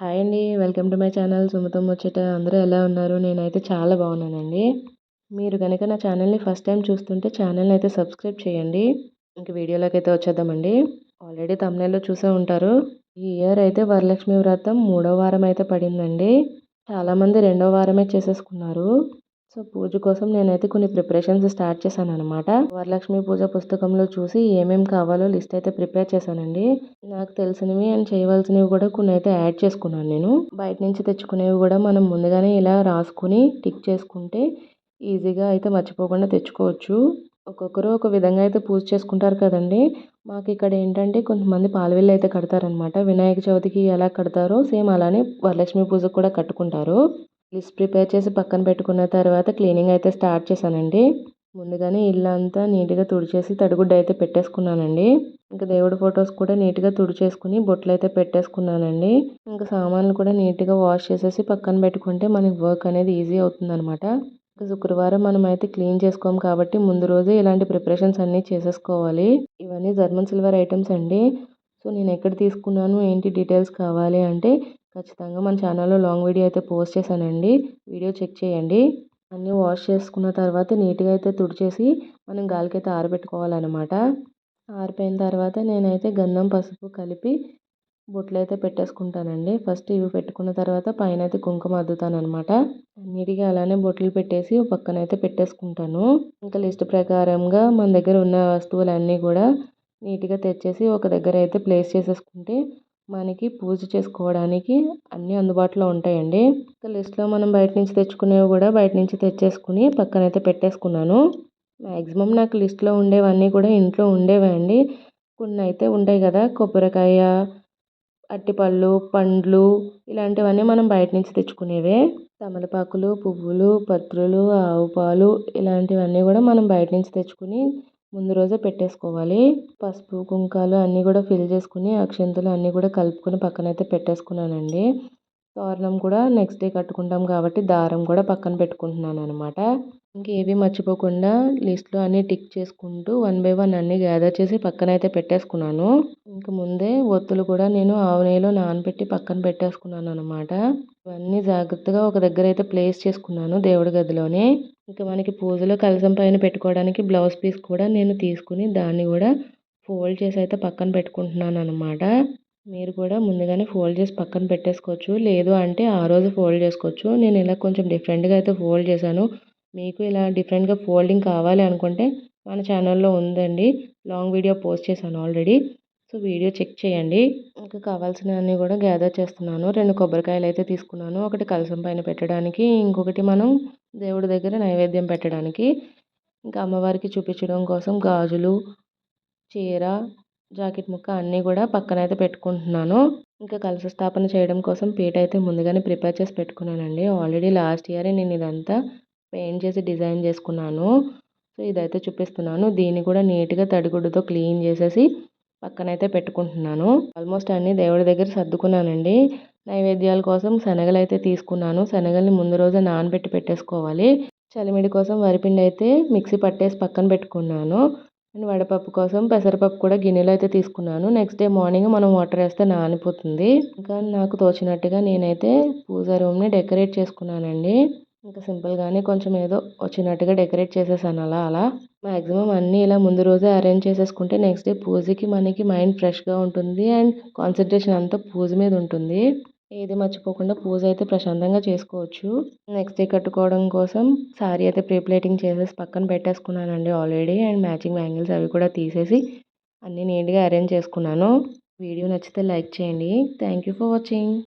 Hi అండి welcome to my channel. సుమతం ముచ్చట. అందరూ ఎలా ఉన్నారు? నేనైతే చాలా బాగున్నానండి. మీరు కనుక నా ఛానల్ని ఫస్ట్ టైం చూస్తుంటే ఛానల్ని అయితే సబ్స్క్రైబ్ చేయండి. ఇంక వీడియోలోకి అయితే వచ్చేద్దామండి. ఆల్రెడీ తమిళలో చూసే ఉంటారు. ఈ ఇయర్ అయితే వరలక్ష్మి వ్రతం మూడో వారం అయితే పడిందండి. చాలామంది రెండో వారమే చేసేసుకున్నారు. సో పూజ కోసం నేనైతే కొన్ని ప్రిపరేషన్స్ స్టార్ట్ చేశాను అనమాట వరలక్ష్మి పూజ పుస్తకంలో చూసి ఏమేమి కావాలో లిస్ట్ అయితే ప్రిపేర్ చేశానండి. నాకు తెలిసినవి అండ్ చేయవలసినవి కూడా కొన్ని అయితే యాడ్ చేసుకున్నాను నేను. బయట నుంచి తెచ్చుకునేవి కూడా మనం ముందుగానే ఇలా రాసుకుని టిక్ చేసుకుంటే ఈజీగా అయితే మర్చిపోకుండా తెచ్చుకోవచ్చు. ఒక్కొక్కరు ఒక విధంగా అయితే పూజ చేసుకుంటారు కదండి. మాకు ఇక్కడ ఏంటంటే కొంతమంది పాలవిల్లు అయితే కడతారనమాట వినాయక చవితికి ఎలా కడతారో సేమ్ అలానే వరలక్ష్మి పూజకు కూడా కట్టుకుంటారు. లిస్ట్ ప్రిపేర్ చేసి పక్కన పెట్టుకున్న తర్వాత క్లీనింగ్ అయితే స్టార్ట్ చేశానండి. ముందుగానే ఇల్లు అంతా నీట్గా తుడిచేసి తడిగుడ్డ అయితే పెట్టేసుకున్నానండి. ఇంకా దేవుడి ఫొటోస్ కూడా నీట్గా తుడిచేసుకుని బొట్లు అయితే పెట్టేసుకున్నానండి. ఇంకా సామాన్లు కూడా నీట్గా వాష్ చేసేసి పక్కన పెట్టుకుంటే మనకి వర్క్ అనేది ఈజీ అవుతుందనమాట ఇంకా శుక్రవారం మనం అయితే క్లీన్ చేసుకోము కాబట్టి ముందు రోజే ఇలాంటి ప్రిపరేషన్స్ అన్నీ చేసేసుకోవాలి. ఇవన్నీ జర్మన్ సిల్వర్ ఐటమ్స్ అండి. సో నేను ఎక్కడ తీసుకున్నాను ఏంటి డీటెయిల్స్ కావాలి అంటే ఖచ్చితంగా మన ఛానల్లో లాంగ్ వీడియో అయితే పోస్ట్ చేశానండి. వీడియో చెక్ చేయండి. అన్నీ వాష్ చేసుకున్న తర్వాత నీట్గా అయితే తుడిచేసి మనం గాలికి అయితే ఆరబెట్టుకోవాలన్నమాట. ఆరిపోయిన తర్వాత నేనైతే గంధం పసుపు కలిపి బొట్లు అయితే పెట్టేసుకుంటానండి. ఫస్ట్ ఇవి పెట్టుకున్న తర్వాత పైన అయితే కుంకుమ అద్దుతాను అనమాట నీట్గా అలానే బొట్లు పెట్టేసి పక్కన అయితే పెట్టేసుకుంటాను. ఇంకా లిస్ట్ ప్రకారంగా మన దగ్గర ఉన్న వస్తువులన్నీ కూడా నీట్గా తెచ్చేసి ఒక దగ్గర అయితే ప్లేస్ చేసేసుకుంటే మనకి పూజ చేసుకోవడానికి అన్నీ అందుబాటులో ఉంటాయండి. లిస్ట్లో మనం బయట నుంచి తెచ్చుకునేవి కూడా బయట నుంచి తెచ్చేసుకుని పక్కనైతే పెట్టేసుకున్నాను. మ్యాక్సిమం నాకు లిస్ట్లో ఉండేవన్నీ కూడా ఇంట్లో ఉండేవే అండి. కొన్ని అయితే ఉంటాయి కదా కొబ్బరికాయ అరటిపళ్ళు పండ్లు ఇలాంటివన్నీ మనం బయట నుంచి తెచ్చుకునేవే. తమలపాకులు పువ్వులు పత్రులు ఆవు పాలు ఇలాంటివన్నీ కూడా మనం బయట నుంచి తెచ్చుకుని ముందు రోజే పెట్టేసుకోవాలి. పసుపు కుంకాలు అన్నీ కూడా ఫిల్ చేసుకుని అక్షంతలు అన్నీ కూడా కలుపుకొని పక్కన అయితే పెట్టేసుకున్నానండి. తోరణం కూడా నెక్స్ట్ డే కట్టుకుంటాం కాబట్టి దారం కూడా పక్కన పెట్టుకుంటున్నాను అనమాట ఇంకేవి మర్చిపోకుండా లిస్ట్లో అన్నీ టిక్ చేసుకుంటూ వన్ బై వన్ అన్నీ గ్యాదర్ చేసి పక్కన అయితే పెట్టేసుకున్నాను. ఇంక ముందే ఒత్తులు కూడా నేను ఆవు నెయ్యిలో నానబెట్టి పక్కన పెట్టేసుకున్నాను అనమాట ఇవన్నీ జాగ్రత్తగా ఒక దగ్గర అయితే ప్లేస్ చేసుకున్నాను దేవుడి గదిలోనే. ఇంకా మనకి పూజలో కలసం పైన పెట్టుకోవడానికి బ్లౌజ్ పీస్ కూడా నేను తీసుకుని దాన్ని కూడా ఫోల్డ్ చేసి అయితే పక్కన పెట్టుకుంటున్నాను అనమాట మీరు కూడా ముందుగానే ఫోల్డ్ చేసి పక్కన పెట్టేసుకోవచ్చు. లేదు అంటే ఆ రోజు ఫోల్డ్ చేసుకోవచ్చు. నేను ఇలా కొంచెం డిఫరెంట్గా అయితే ఫోల్డ్ చేశాను. మీకు ఇలా డిఫరెంట్గా ఫోల్డింగ్ కావాలి అనుకుంటే మన ఛానల్లో ఉందండి. లాంగ్ వీడియో పోస్ట్ చేశాను ఆల్రెడీ. సో వీడియో చెక్ చేయండి. ఇంకా కావాల్సినవన్నీ కూడా గ్యాదర్ చేస్తున్నాను. రెండు కొబ్బరికాయలు అయితే తీసుకున్నాను. ఒకటి కలసం పైన పెట్టడానికి ఇంకొకటి మనం దేవుడి దగ్గర నైవేద్యం పెట్టడానికి. ఇంకా అమ్మవారికి చూపించడం కోసం గాజులు చీర జాకెట్ ముక్క అన్నీ కూడా పక్కన అయితే పెట్టుకుంటున్నాను. ఇంకా కలశ స్థాపన చేయడం కోసం పీట అయితే ముందుగానే ప్రిపేర్ చేసి పెట్టుకున్నానండి. ఆల్రెడీ లాస్ట్ ఇయరే నేను ఇదంతా పెయింట్ చేసి డిజైన్ చేసుకున్నాను. సో ఇదైతే చూపిస్తున్నాను. దీన్ని కూడా నీట్గా తడిగుడ్డుతో క్లీన్ చేసేసి పక్కనైతే పెట్టుకుంటున్నాను. ఆల్మోస్ట్ అన్నీ దేవుడి దగ్గర సర్దుకున్నానండి. నైవేద్యాల కోసం శనగలు అయితే తీసుకున్నాను. శనగల్ని ముందు రోజే నానబెట్టి పెట్టేసుకోవాలి. చలిమిడి కోసం వరిపిండి అయితే మిక్సీ పట్టేసి పక్కన పెట్టుకున్నాను. అండ్ వడపప్పు కోసం పెసరపప్పు కూడా గిన్నెలో అయితే తీసుకున్నాను. నెక్స్ట్ డే మార్నింగ్ మనం వాటర్ వేస్తే నానిపోతుంది. ఇంకా నాకు తోచినట్టుగా నేనైతే పూజ రూమ్ని డెకరేట్ చేసుకున్నానండి. ఇంకా సింపుల్గానే కొంచెం ఏదో వచ్చినట్టుగా డెకరేట్ చేసేసాను అలా అలా. మ్యాక్సిమం అన్నీ ఇలా ముందు రోజే అరేంజ్ చేసేసుకుంటే నెక్స్ట్ డే పూజకి మనకి మైండ్ ఫ్రెష్గా ఉంటుంది అండ్ కాన్సన్ట్రేషన్ అంతా పూజ మీద ఉంటుంది. ఏది మర్చిపోకుండా పూజ అయితే ప్రశాంతంగా చేసుకోవచ్చు. నెక్స్ట్ డే కట్టుకోవడం కోసం సారీ అయితే ప్రీప్లేటింగ్ చేసేసి పక్కన పెట్టేసుకున్నానండి ఆల్రెడీ అండ్ మ్యాచింగ్ బ్యాంగిల్స్ అవి కూడా తీసేసి అన్నీ నీట్గా అరేంజ్ చేసుకున్నాను. వీడియో నచ్చితే లైక్ చేయండి. Thank you for watching